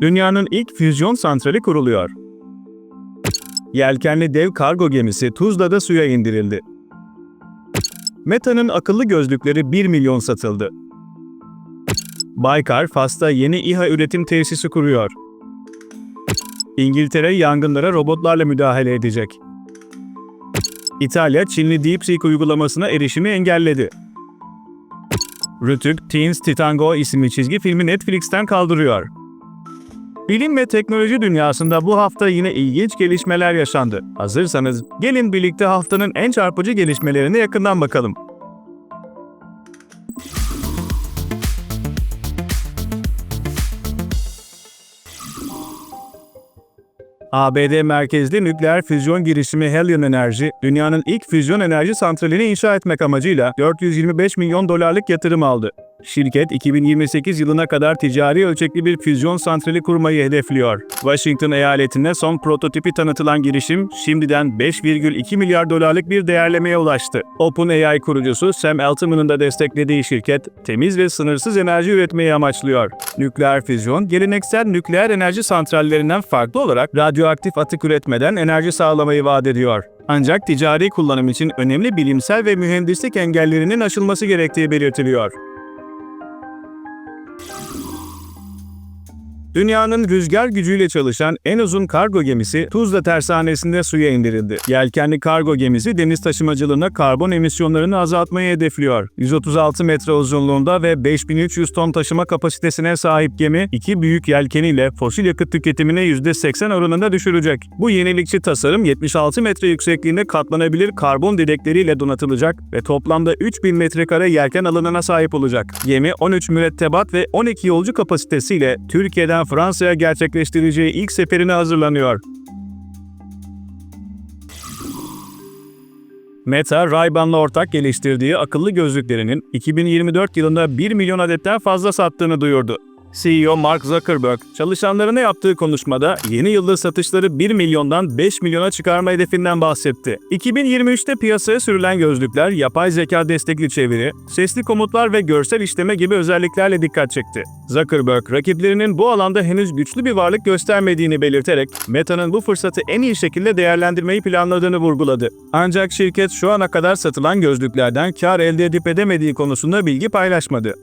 Dünyanın ilk füzyon santrali kuruluyor. Yelkenli dev kargo gemisi Tuzla'da suya indirildi. Meta'nın akıllı gözlükleri 1 milyon satıldı. Baykar, Fas'ta yeni İHA üretim tesisi kuruyor. İngiltere yangınlara robotlarla müdahale edecek. İtalya, Çinli DeepSeek uygulamasına erişimi engelledi. Rütük, Teens Titan Go isimli çizgi filmi Netflix'ten kaldırıyor. Bilim ve teknoloji dünyasında bu hafta yine ilginç gelişmeler yaşandı. Hazırsanız gelin birlikte haftanın en çarpıcı gelişmelerine yakından bakalım. ABD merkezli nükleer füzyon girişimi Helion Enerji, dünyanın ilk füzyon enerji santralini inşa etmek amacıyla 425 milyon dolarlık yatırım aldı. Şirket 2028 yılına kadar ticari ölçekli bir füzyon santrali kurmayı hedefliyor. Washington eyaletinde son prototipi tanıtılan girişim şimdiden 5,2 milyar dolarlık bir değerlemeye ulaştı. OpenAI kurucusu Sam Altman'ın da desteklediği şirket temiz ve sınırsız enerji üretmeyi amaçlıyor. Nükleer füzyon, geleneksel nükleer enerji santrallerinden farklı olarak radyoaktif atık üretmeden enerji sağlamayı vaat ediyor. Ancak ticari kullanım için önemli bilimsel ve mühendislik engellerinin aşılması gerektiği belirtiliyor. Dünyanın rüzgar gücüyle çalışan en uzun kargo gemisi Tuzla Tersanesi'nde suya indirildi. Yelkenli kargo gemisi deniz taşımacılığına karbon emisyonlarını azaltmayı hedefliyor. 136 metre uzunluğunda ve 5300 ton taşıma kapasitesine sahip gemi, iki büyük yelkeniyle fosil yakıt tüketimini %80 oranında düşürecek. Bu yenilikçi tasarım 76 metre yüksekliğinde katlanabilir karbon direkleriyle donatılacak ve toplamda 3000 metrekare yelken alanına sahip olacak. Gemi 13 mürettebat ve 12 yolcu kapasitesiyle Türkiye'den Fransa'ya gerçekleştireceği ilk seferine hazırlanıyor. Meta, Ray-Ban'la ortak geliştirdiği akıllı gözlüklerinin 2024 yılında 1 milyon adetten fazla sattığını duyurdu. CEO Mark Zuckerberg, çalışanlarına yaptığı konuşmada yeni yılda satışları 1 milyondan 5 milyona çıkarma hedefinden bahsetti. 2023'te piyasaya sürülen gözlükler, yapay zeka destekli çeviri, sesli komutlar ve görsel işleme gibi özelliklerle dikkat çekti. Zuckerberg, rakiplerinin bu alanda henüz güçlü bir varlık göstermediğini belirterek, Meta'nın bu fırsatı en iyi şekilde değerlendirmeyi planladığını vurguladı. Ancak şirket şu ana kadar satılan gözlüklerden kar elde edip edemediği konusunda bilgi paylaşmadı.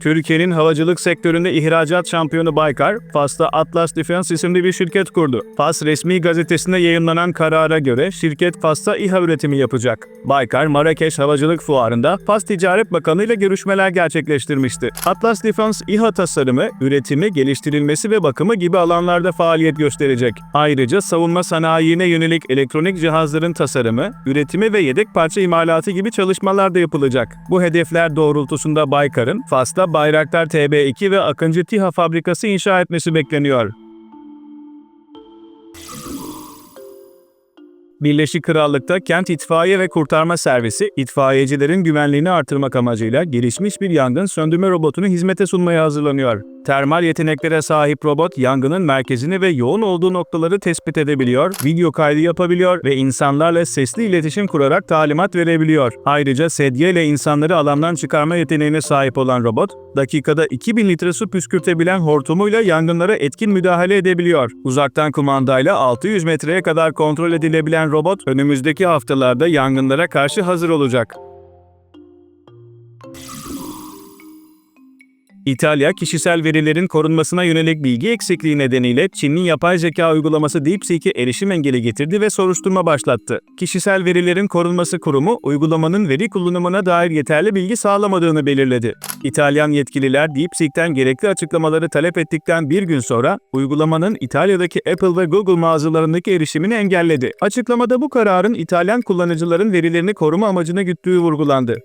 Türkiye'nin havacılık sektöründe ihracat şampiyonu Baykar, Fas'ta Atlas Defense isimli bir şirket kurdu. Fas resmi gazetesinde yayınlanan karara göre şirket Fas'ta İHA üretimi yapacak. Baykar, Marrakeş Havacılık Fuarı'nda Fas Ticaret Bakanı ile görüşmeler gerçekleştirmişti. Atlas Defense İHA tasarımı, üretimi, geliştirilmesi ve bakımı gibi alanlarda faaliyet gösterecek. Ayrıca savunma sanayine yönelik elektronik cihazların tasarımı, üretimi ve yedek parça imalatı gibi çalışmalar da yapılacak. Bu hedefler doğrultusunda Baykar'ın Fas'ta Bayraktar TB2 ve Akıncı TİHA fabrikası inşa etmesi bekleniyor. Birleşik Krallık'ta Kent İtfaiye ve Kurtarma Servisi, itfaiyecilerin güvenliğini artırmak amacıyla gelişmiş bir yangın söndürme robotunu hizmete sunmaya hazırlanıyor. Termal yeteneklere sahip robot, yangının merkezini ve yoğun olduğu noktaları tespit edebiliyor, video kaydı yapabiliyor ve insanlarla sesli iletişim kurarak talimat verebiliyor. Ayrıca sedye ile insanları alandan çıkarma yeteneğine sahip olan robot, dakikada 2000 litre su püskürtebilen hortumuyla yangınlara etkin müdahale edebiliyor. Uzaktan kumandayla 600 metreye kadar kontrol edilebilen robot, önümüzdeki haftalarda yangınlara karşı hazır olacak. İtalya, kişisel verilerin korunmasına yönelik bilgi eksikliği nedeniyle Çin'in yapay zeka uygulaması DeepSeek'e erişim engeli getirdi ve soruşturma başlattı. Kişisel Verilerin Korunması Kurumu, uygulamanın veri kullanımına dair yeterli bilgi sağlamadığını belirledi. İtalyan yetkililer DeepSeek'ten gerekli açıklamaları talep ettikten bir gün sonra, uygulamanın İtalya'daki Apple ve Google mağazalarındaki erişimini engelledi. Açıklamada bu kararın İtalyan kullanıcıların verilerini koruma amacına güttüğü vurgulandı.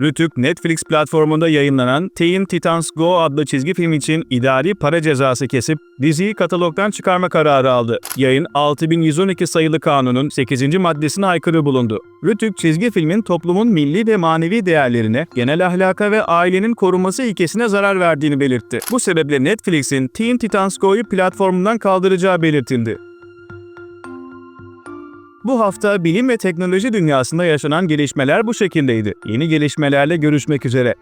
Rütük, Netflix platformunda yayınlanan Teen Titans Go adlı çizgi film için idari para cezası kesip diziyi katalogdan çıkarma kararı aldı. Yayın 6112 sayılı kanunun 8. maddesine aykırı bulundu. Rütük, çizgi filmin toplumun milli ve manevi değerlerine, genel ahlaka ve ailenin korunması ilkesine zarar verdiğini belirtti. Bu sebeple Netflix'in Teen Titans Go'yu platformundan kaldıracağı belirtildi. Bu hafta bilim ve teknoloji dünyasında yaşanan gelişmeler bu şekildeydi. Yeni gelişmelerle görüşmek üzere.